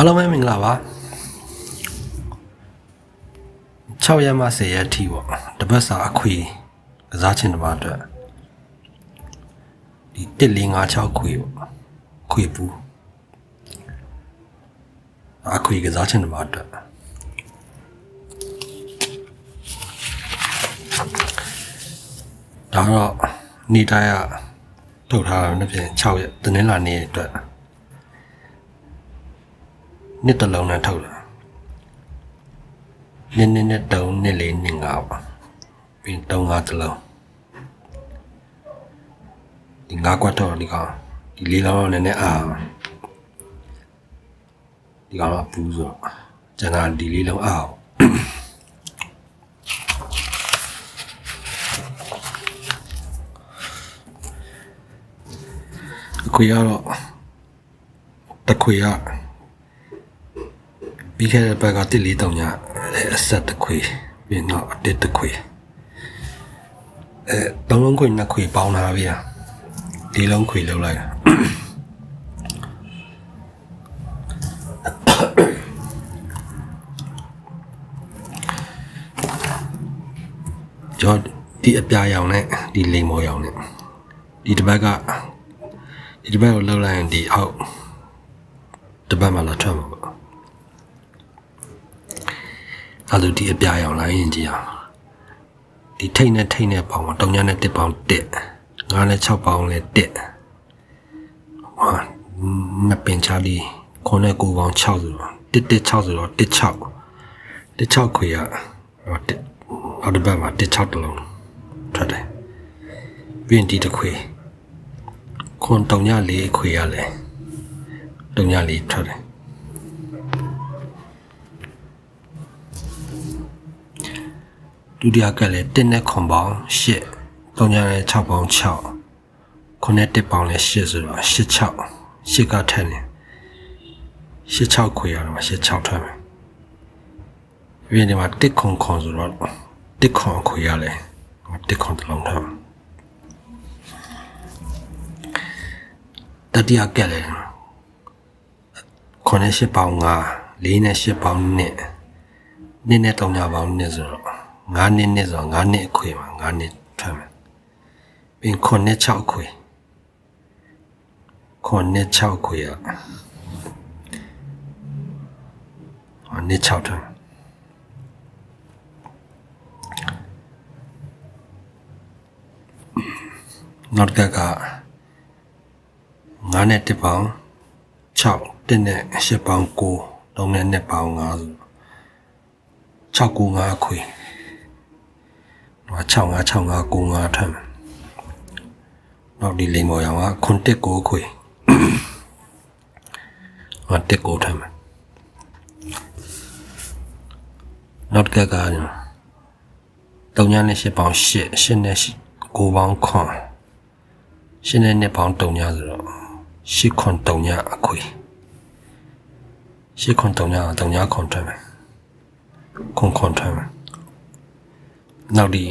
အားလုံးပဲမင်္ဂလာပါ6ရက်မှ10ရက်အထိပေါ့တပတ်စာအခွေကစားချင်တဲ့မှာအတွက်ဒီ1456ခွေပေါ့ခွေပူအခွေကစားချင်တဲ့မှာအတွက်ဒါတော့နေတိုင်းကထုတ်ထားတာနှစ်ပြင်6ရက်တင်းလာနေ့အတွက် နှစ်တစ်လုံးနဲ့ထုတ်လာနှစ်နှစ်နဲ့တုံးနှစ်လေးနှစ်ငါပါပြီးတုံးငါတစ်လုံးဒီငါကွက်တော့ဒီကောင်ဒီလေးလုံးတော့နည်းနည်းအာဒီကောင်ကပူးဆိုကျန်တာဒီလေးလုံးအာအောင်အခွေကတော့တခွေရ ပြီးခဲ့တဲ့ဘက်ကတစ်လေးတောင်ညအဆက်တစ်ခွေပြီးတော့အတစ်တစ်ခွေအဲသုံးလုံးခွေနှစ်ခွေပေါင်းထားပြီလားဒီလုံးခွေလောက်လိုက်တာကျော်ဒီအပြာရောင်နဲ့ဒီလိမ်မော်ရောင်နဲ့ဒီတစ်ဘက်ကဒီတစ်ဘက်ကိုလောက်လိုက်ရင်ဒီအောက်တစ်ဘက်မှာလာထွက်မှာပေါ့ အဲ့လိုဒီအပြာရောင်လိုက်ရင်ကြည့်အောင်ဒီထိတ်နဲ့ထိတ်နဲ့ပေါင်းတော့တုံညာနဲ့တစ်ပေါင်းတစ်ငါးနဲ့6ပေါင်းနဲ့တစ်ဟာနှစ်ပင်ချလီခုနဲ့9ပေါင်း6ဆိုတော့တစ်တစ်6ဆိုတော့တစ်6တစ်6ခွေရဟောတစ်အောက်တစ်ဘက်မှာတစ်6တလုံးထွက်တယ်ပြီးရင်ဒီတစ်ခွေခွန်တုံညာလေးခွေရလဲတုံညာလေးထွက်တယ် ဒုတိယကလည်း1နဲ့ခွန်ပေါင်း8 3နဲ့6ပေါင်း6ခုနဲ့1ပေါင်းလည်း8ဆိုတော့8 6 8ကထက်နေ8 6ခွေရတော့8 6ထွက်မယ်ပြီးရင်ဒီမှာ1ခွန်ခွန်ဆိုတော့1ခွန်ခွေရလဲ1ခွန်တစ်လုံးထွက်မယ်တတိယကလည်းခုနဲ့8ပေါင်း9 4နဲ့8ပေါင်း2 2နဲ့3ညပေါင်း2ဆိုတော့ ငါးနှစ်နှစ်ဆိုတော့ငါးနှစ်အခွေမှာငါးနှစ်ထွက်မယ်ပြီးခုနှစ်6အခွေခုနှစ်6အခွေရဟောနှစ်6ထွက်မယ်နောက်တစ်ခါကငါးနဲ့တစ်ပေါင်း6တစ်နဲ့8ပေါင်း9သုံးနဲ့နှစ်ပေါင်း5ဆို6 9 5အခွေဟို6 5 6 5 9 5ထမ်းနောက်ဒီလိမ်မော်ရောင်ကခွန်တက်ကိုခွေဟောတက်ကိုထမ်းနောက်တစ်ကကတုံညာနဲ့8ပေါင်း8 8နဲ့9ပေါင်းခွန်8နဲ့2ပေါင်းတုံညာဆိုတော့8ခွန်တုံညာအခွေ8ခွန်တုံညာတုံညာခွန်ထမ်းခွန်ခွန်ထမ်း နောက်ဒီ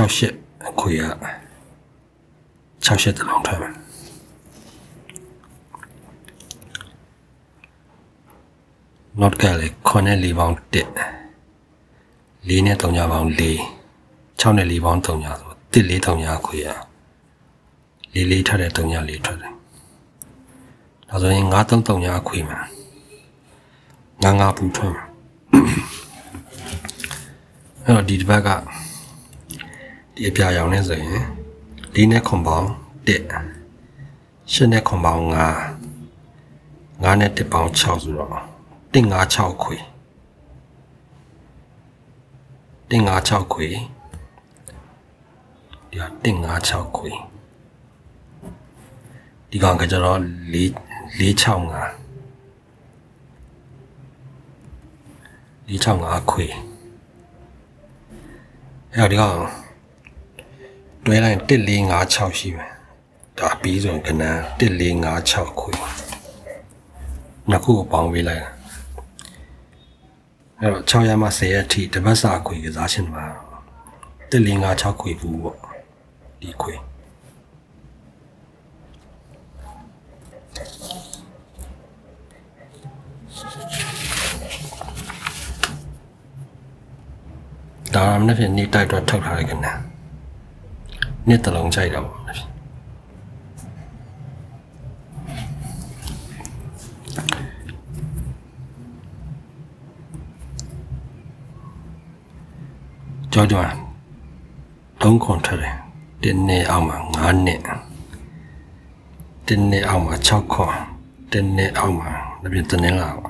968အခွေက68တလုံးထားမယ်နောက်ကလည်း9နဲ့4ပေါင်း1 4နဲ့3ညပေါင်း4 6နဲ့4ပေါင်း3ညဆို1 4 3ညအခွေရ4 4ထပ်တဲ့3ည4ထွက်တယ်ဒါဆိုရင်9 3 3ညအခွေမှာ9 9ပူထွက်မှာအဲ့တော့ဒီတစ်ပတ်က ဒီအပြာရောင်နဲ့ဆိုရင်၄နဲ့ခွန်ပေါင်း1၈နဲ့ခွန်ပေါင်း9 9နဲ့1ပေါင်း6ဆိုတော့1 5 6ခွေ1 5 6ခွေဒီက1 5 6ခွေဒီကောင်ကကျတော့4 4 6 5 4 6 5ခွေအဲ့တော့ဒီကောင် တွဲလိုက်1456ရှိမယ်ဒါပြီးဆိုရင်ကဏ္ဍ1456ခွေနှစ်ခုပေါင်းပေးလိုက်တာအဲ့တော့6ရမ10ရက်အထိတပတ်စာခွေကစားရှင်မှာ1456ခွေဘူးပေါ့ဒီခွေဒါမှမဟုတ်နေ့တိုက်တော့ထုတ်ထားရကနာ နှစ်တလုံးချိုက်တော့မနေ့ဖြစ်ကြောကြောသုံးခွန်ထတယ်တင်းနေအောင်မှာ9နှစ်တင်းနေအောင်မှာ6ခွန်တင်းနေအောင်မှာဒါပြင်တင်းနေလာပါ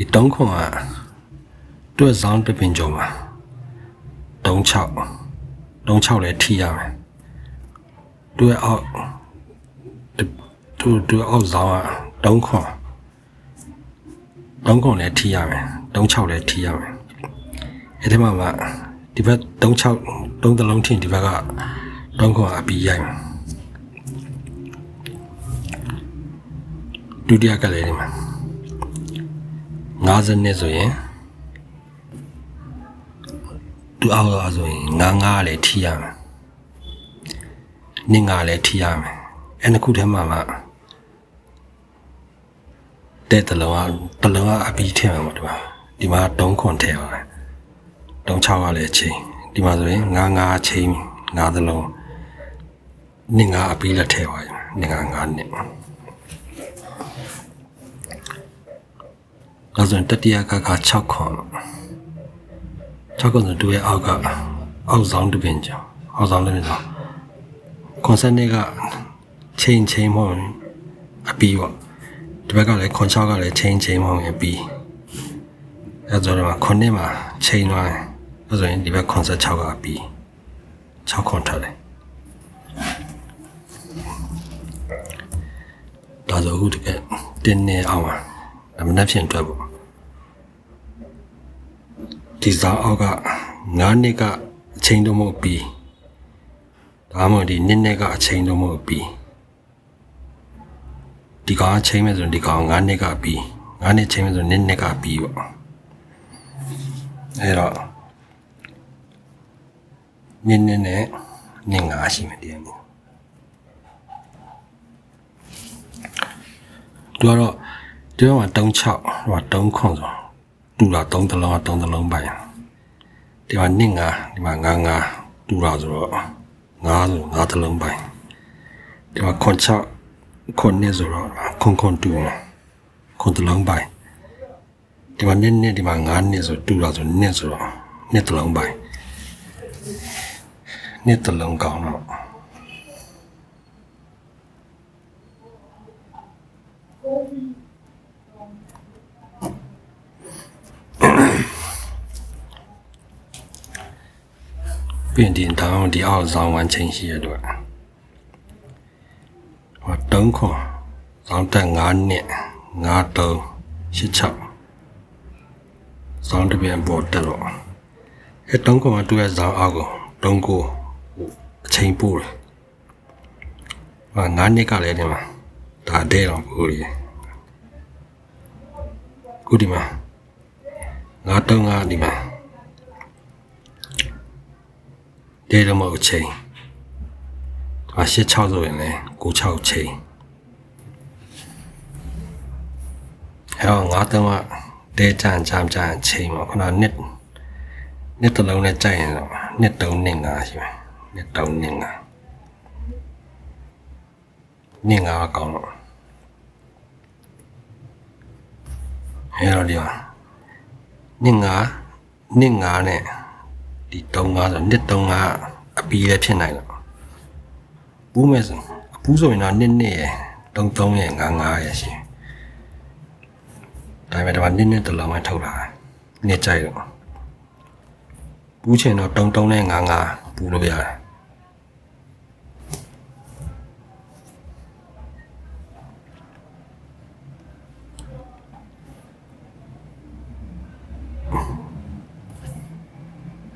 ဒီတုံးခွန်ကတွက်ဆောင်တစ်ပင်ကျော်မှာတုံး6တုံး6လည်းထိရမယ်တွက်အောက်တူတူအောက်ဆောင်ကတုံးခွန်တုံးခွန်လည်းထိရမယ်တုံး6လည်းထိရမယ်အဲ့ဒီမှာမှဒီဘက်တုံး6တုံးတစ်လုံးထင်ဒီဘက်ကတုံးခွန်အပီးရိုက်မယ်ဒုတိယကလည်းဒီမှာ 50နှစ်ဆိုရင်သူအောက်တော့ဆိုရင်ငါးငါးလည်းထိရမယ်နင်းငါလည်းထိရမယ်အဲ့နှစ်ခုထဲမှာမှတဲ့တလုံးကတလုံးကအပြီးထည့်မှာပေါ့ဒီမှာဒီမှာတုံးခွန်ထည့်ပါမယ်တုံး6ကလည်းချိန်ဒီမှာဆိုရင်ငါးငါးချိန်ငါးသလုံးနင်းငါအပြီးလက်ထည့်ပါရင်နင်းငါငါးနှစ် ဒါဆိုရင်တတိယကက6ခွန်6ခွန်ဆိုတူရဲ့အောက်ကအောက်ဆောင်တစ်ပင်ကျော်အောက်ဆောင်တစ်ပင်ကျော်ခွန်စနေကချိန်ချိန်မဟုတ်ဘူးအပီးပေါ့ဒီဘက်ကလည်းခွန်6ကလည်းချိန်ချိန်မဟုတ်ဘူးအပီးအဲဆိုတော့ခွန်နှစ်မှာချိန်သွားတယ်အဲဆိုရင်ဒီဘက်ခွန်ဆက်6ကအပီး6ခွန်ထားတယ်ဒါဆိုအခုတကယ်တင်းနေအောင်ပါဒါမနှက်ဖြင့်အတွက်ပေါ့ ဒီစားအောက်က9နှစ်ကအချိန်တော့မဟုတ်ပြီးဒါမှမဟုတ်ဒီနှစ်နှစ်ကအချိန်တော့မဟုတ်ပြီးဒီကောင်အချိန်မဲ့ဆိုရင်ဒီကောင်9နှစ်ကပြီး9နှစ်ချိန်မဲ့ဆိုနှစ်နှစ်ကပြီးပေါ့အဲ့တော့နှစ်နှစ်နဲ့နှစ်ငါရှိမယ်ဒီနေ့သူကတော့ဒီဘက်မှာ36ဟိုက3ခွန်ဆိုတူ တာ3တလုံးက3တလုံးပိုင်ဒီမှာနှစ်ငါဒီမှာငါငါတူတာဆိုတော့ငါဆိုငါတလုံးပိုင်ဒီမှာခွန်6ခွန်နှစ်ဆိုတော့ခွန်ခွန်တူမှာခွန်တလုံးပိုင်ဒီမှာနှစ်နှစ်ဒီမှာငါနှစ်ဆိုတူတာဆိုနှစ်ဆိုတော့နှစ်တလုံးပိုင်နှစ်တလုံးကောင်းတော့ ပြင်တင်တောင်းဒီအောက်ဆောင်ဝန်ချင်းရှိရတော့ဟောတုံးခွန်ဆောင်တက်9နှစ်9တုံး86ဆောင်တပြန်ပေါ်တက်တော့အဲတုံးခွန်ကသူ့ရဲ့ဆောင်အောက်ကိုတုံးကိုအချိန်ပို့တယ်ဟာ9နှစ်ကလည်းဒီမှာဒါတဲ့တော့ပို့ရခုဒီမှာ9တုံးကဒီမှာ တဲတော့မဟုတ်ချိန်ဒါ86ဆိုရင်လည်း96ချိန်အဲတော့ငါတော့ကတဲကြံကြံကြံချိန်ပေါ့ခဏနှစ်နှစ်တစ်လုံးနဲ့ကြိုက်ရင်တော့နှစ်တုံးနှစ်ငါရှိမယ်နှစ်တုံးနှစ်ငါနှစ်ငါကောင်းတော့အဲတော့ဒီမှာနှစ်ငါနှစ်ငါနဲ့ ဒီ3ငါဆိုနှစ်3ငါအပီးလည်းဖြစ်နိုင်တော့ပူးမယ်ဆိုအပူးဆိုရင်တော့နှစ်နှစ်ရယ်3 3ရယ်5 5ရယ်ရှိဒါပေမဲ့ဒီမှာနှစ်နှစ်တလုံးမှထုတ်လာနှစ်ကြိုက်တော့ပူးချင်တော့3 3နဲ့5 5ပူးလို့ရတယ်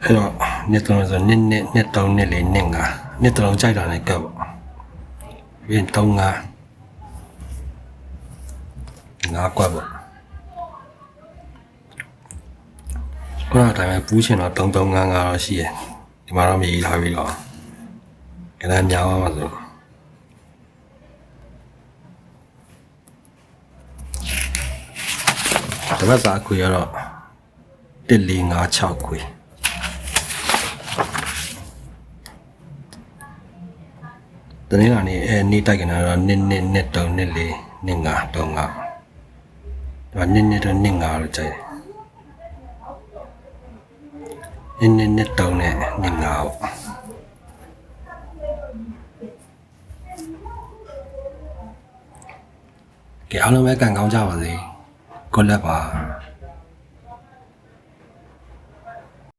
အဲ့တော့နှစ်သုံးဆိုနှစ်နှစ်နှစ်သုံးနှစ်လေးနှစ်ငါနှစ်သုံးကြိုက်တာနဲ့ကပ်ပေါ့ပြီးရင်သုံးငါငါကွက်ပေါ့ခုနကတိုင်းပဲပူးချင်တော့သုံးသုံးငါငါတော့ရှိရယ်ဒီမှာတော့မြေကြီးထားပြီးတော့ကလည်းများပါမှာဆိုဓမ္မစာခွေရတော့1 4 5 6ခွေ တနင်္လာနေ့အဲနေ့တိုက်ကနေတော့နှစ်နှစ်နှစ်တုံနှစ်လေးနှစ်ငါတုံငါဒါနှစ်နှစ်တော့နှစ်ငါလို့ကြိုက်တယ်နှစ်နှစ်နှစ်တုံနဲ့နှစ်ငါပေါ့ကဲအားလုံးပဲကံကောင်းကြပါစေကိုလက်ပါ